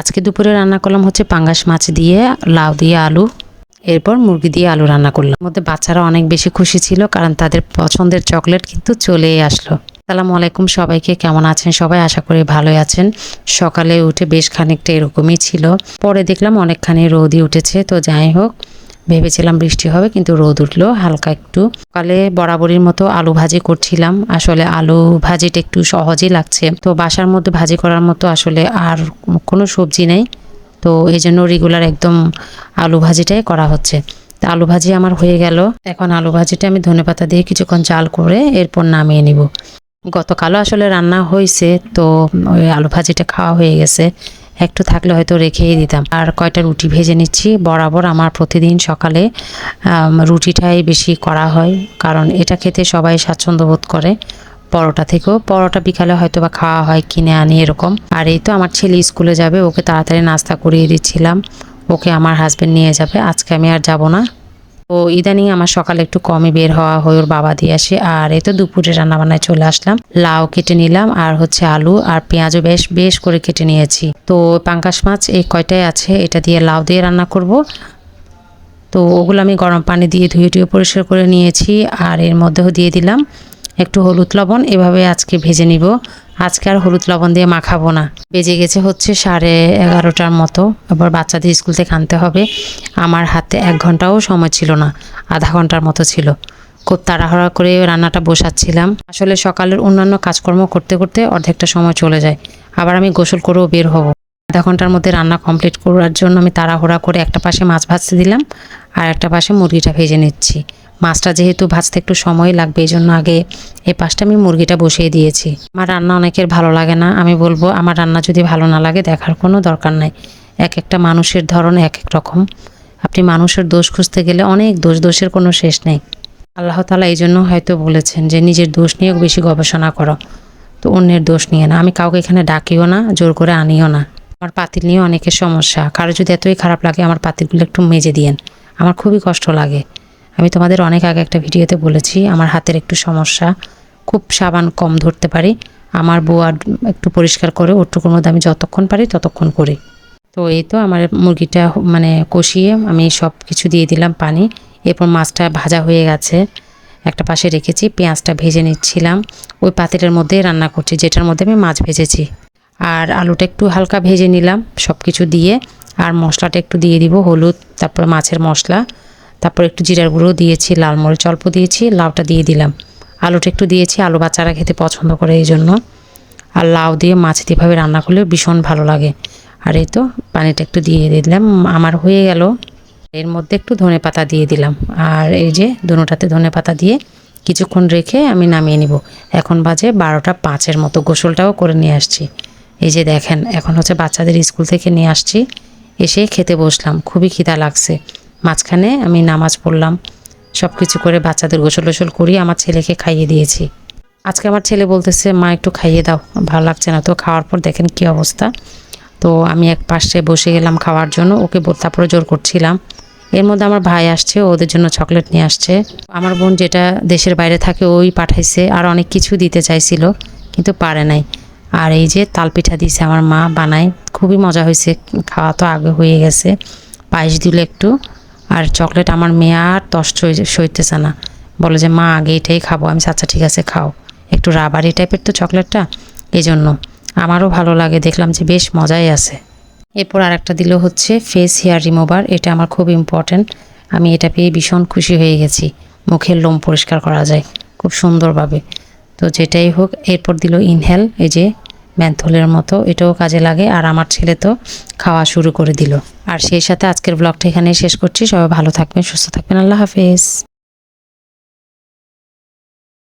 আজকে দুপুরে রান্না করলাম হচ্ছে পাঙ্গাস মাছ দিয়ে, লাউ দিয়ে আলু, এরপর মুরগি দিয়ে আলু রান্না করলাম। মধ্যে বাচ্চারা অনেক বেশি খুশি ছিল কারণ তাদের পছন্দের চকলেট কিন্তু চলেই আসলো। সালাম আলাইকুম সবাইকে, কেমন আছেন সবাই? আশা করি ভালোই আছেন। সকালে উঠে বেশ খানিকটা এরকমই ছিল। পরে দেখলাম অনেকখানি রোদই উঠেছে, তো যাই হোক ভেবেছিলাম বৃষ্টি হবে, কিন্তু রোদ উঠল। হালকা একটু সকালে বরাবরের মতো আলু ভাজি করছিলাম। আসলে আলু ভাজিটা একটু সহজই লাগছে। তো বাসার মধ্যে ভাজি করার মতো আসলে আর কোনো সবজি নেই। তো এই জন্য রেগুলার একদম আলু ভাজিটাই করা হচ্ছে। তা আলু ভাজি আমার হয়ে গেল। এখন আলু ভাজিটা আমি ধনেপাতা দিয়ে কিছুক্ষণ চাল করে এরপর নামিয়ে নিব। গতকালও আসলে রান্না হয়েছে তো ওই আলু ভাজিটা খাওয়া হয়ে গেছে। একটু থাকলে হয়তো রেখেই দিতাম। আর কয়টা রুটি ভেজে নিচ্ছি? বরাবর আমার প্রতিদিন সকালে রুটিটাই বেশি করা হয়। কারণ এটা খেতে সবাই স্বাচ্ছন্দ্য বোধ করে পরোটা থেকেও। পরোটা বিকালে হয়তো বা খাওয়া হয়, কিনে আনি এরকম। আর এই তো আমার ছেলে স্কুলে যাবে, ওকে তাড়াতাড়ি নাস্তা করিয়ে দিচ্ছিলাম। ওকে আমার হাজব্যান্ড নিয়ে যাবে। আজকে আমি আর যাব না। তো ইদানিং আমার সকালে একটু কমই বের হওয়া হয়, ওর বাবা দিয়ে আসে। আর এই তো দুপুরে রান্নাবান্নায় চলে আসলাম। লাউ কেটে নিলাম, আর হচ্ছে আলু আর পেঁয়াজও বেশ বেশ করে কেটে নিয়েছি। তো পাঙ্কাশ মাছ এই কয়টাই আছে, এটা দিয়ে লাউ দিয়ে রান্না করব। তো ওগুলো আমি গরম পানি দিয়ে ধুয়ে টুয়ে পরিষ্কার করে নিয়েছি, আর এর মধ্যেও দিয়ে দিলাম একটু হলুদ লবণ। এভাবে আজকে ভেজে নিব। আজকে আর হলুদ লবণ দিয়ে মাখাবো না। বেজে গেছে হচ্ছে সাড়ে এগারোটার মতো। এবার বাচ্চাদের স্কুল থেকে আনতে হবে। আমার হাতে এক ঘন্টাও সময় ছিল না। আধা ঘণ্টার মতো ছিল। খুব তাড়াহুড়া করে রান্নাটা বসাচ্ছিলাম। আসলে সকালের অন্যান্য কাজকর্ম করতে করতে অর্ধেকটা সময় চলে যায়। আবার আমি গোসল করেও বের হব। আধা ঘণ্টার মধ্যে রান্না কমপ্লিট করার জন্য আমি তাড়াহুড়া করে একটা পাশে মাছ ভাজতে দিলাম। আর একটা পাশে মুরগিটা ভেজে নিচ্ছি। মাছটা যেহেতু ভাজতে একটু সময় লাগবে, এই জন্য আগে এই পাশটা আমি মুরগিটা বসিয়ে দিয়েছি। আমার রান্না অনেকের ভালো লাগে না, আমি বলব আমার রান্না যদি ভালো না লাগে দেখার কোনো দরকার নাই। এক একটা মানুষের ধরন এক এক রকম। আপনি মানুষের দোষ খুঁজতে গেলে অনেক দোষ, দোষের কোনো শেষ নেই। আল্লাহ তালা এই জন্য হয়তো বলেছেন যে, নিজের দোষ নিয়ে বেশি গবেষণা করো, তো অন্যের দোষ নিয়ে না। আমি কাউকে এখানে ডাকিও না, জোর করে আনিও না। আমার পাতিল নিয়ে অনেকের সমস্যা। কারও যদি এতই খারাপ লাগে, আমার পাতিলগুলো একটু মেজে দিয়েন। আমার খুবই কষ্ট লাগে। আমি তোমাদের অনেক আগে একটা ভিডিওতে বলেছি, আমার হাতের একটু সমস্যা, খুব সাবান কম ধরতে পারি, আমার আর একটু পরিষ্কার করে, ওটুকুর মধ্যে আমি যতক্ষণ পারি ততক্ষণ করি। তো এই তো আমার মুরগিটা মানে কষিয়ে আমি সব কিছু দিয়ে দিলাম পানি, এরপর মাছটা ভাজা হয়ে গেছে। একটা পাশে রেখেছি, পেঁয়াজটা ভেজে নিচ্ছিলাম, ওই পাতিলের মধ্যেই রান্না করছি, যেটার মধ্যে আমি মাছ ভেজেছি। আর আলুটা একটু হালকা ভেজে নিলাম সব কিছু দিয়ে, আর মশলাটা একটু দিয়ে দিব, হলুদ, তারপর মাছের মশলা তারপর একটু জিরার গুঁড়ো দিয়েছি, লাল মরিচ অল্প দিয়েছি, লাউটা দিয়ে দিলাম। আলুটা একটু দিয়েছি, আলু বাচ্চারা খেতে পছন্দ করে এই জন্য। আর লাউ দিয়ে মাছ দিয়েভাবে রান্না করলে ভীষণ ভালো লাগে। আর এই তো পানিটা একটু দিয়ে দিলাম, আমার হয়ে গেল। এর মধ্যে একটু ধনে পাতা দিয়ে দিলাম। আর এই যে দুটাতে ধনে পাতা দিয়ে কিছুক্ষণ রেখে আমি নামিয়ে নিব। এখন বাজে বারোটা পাঁচের মতো, গোসলটাও করে নিয়ে আসছি। এই যে দেখেন, এখন হচ্ছে বাচ্চাদের স্কুল থেকে নিয়ে আসছি। এসে খেতে বসলাম, খুবই খিদা লাগছে। মাঝখানে আমি নামাজ পড়লাম। সব কিছু করে বাচ্চাদের গোসল গোসল করিয়ে আমার ছেলেকে খাইয়ে দিয়েছি। আজকে আমার ছেলে বলতেছে, মা, একটু খাইয়ে দাও, ভালো লাগছে না তো। খাওয়ার পর দেখেন কি অবস্থা। তো আমি এক পাশে বসে গেলাম খাওয়ার জন্য, ওকে তারপরে জোর করছিলাম। এর মধ্যে আমার ভাই আসছে ওদের জন্য চকলেট নিয়ে আসছে। আমার বোন যেটা দেশের বাইরে থাকে, ওই পাঠাইছে, আর অনেক কিছু দিতে চাইছিল, কিন্তু পারে নাই। আর এই যে তালপিঠা দিছে আমার মা বানায়, খুবই মজা হয়েছে, খাওয়া তো আগে হয়ে গেছে। পায়েস দিল একটু। আর চকলেট আমার মেয়ে আর হয়ে- সইতেছে না। বলে যে, মা, আগে এটাই খাব। আমি আচ্ছা ঠিক আছে, খাও। একটু রাবারি টাইপের তো চকলেটটা? এই জন্য আমারও ভালো লাগে, দেখলাম যে বেশ মজাই আছে। এরপর আরেকটা দিল হচ্ছে ফেস হেয়ার রিমুভার এটা আমার খুব ইম্পর্ট্যান্ট আমি এটা পেয়ে ভীষণ খুশি হয়ে গেছি। মুখের লোম পরিষ্কার করা যায় খুব সুন্দরভাবে। তো যেটাই হোক, এরপর দিল ইনহেল এই যে ম্যান্থলের মতো, এটাও কাজে লাগে। আর আমার ছেলে তো খাওয়া শুরু করে দিল। আর সেই সাথে আজকের ব্লগটা এখানে শেষ করছি। সবাই ভালো থাকবেন, সুস্থ থাকবেন। আল্লাহ হাফেজ।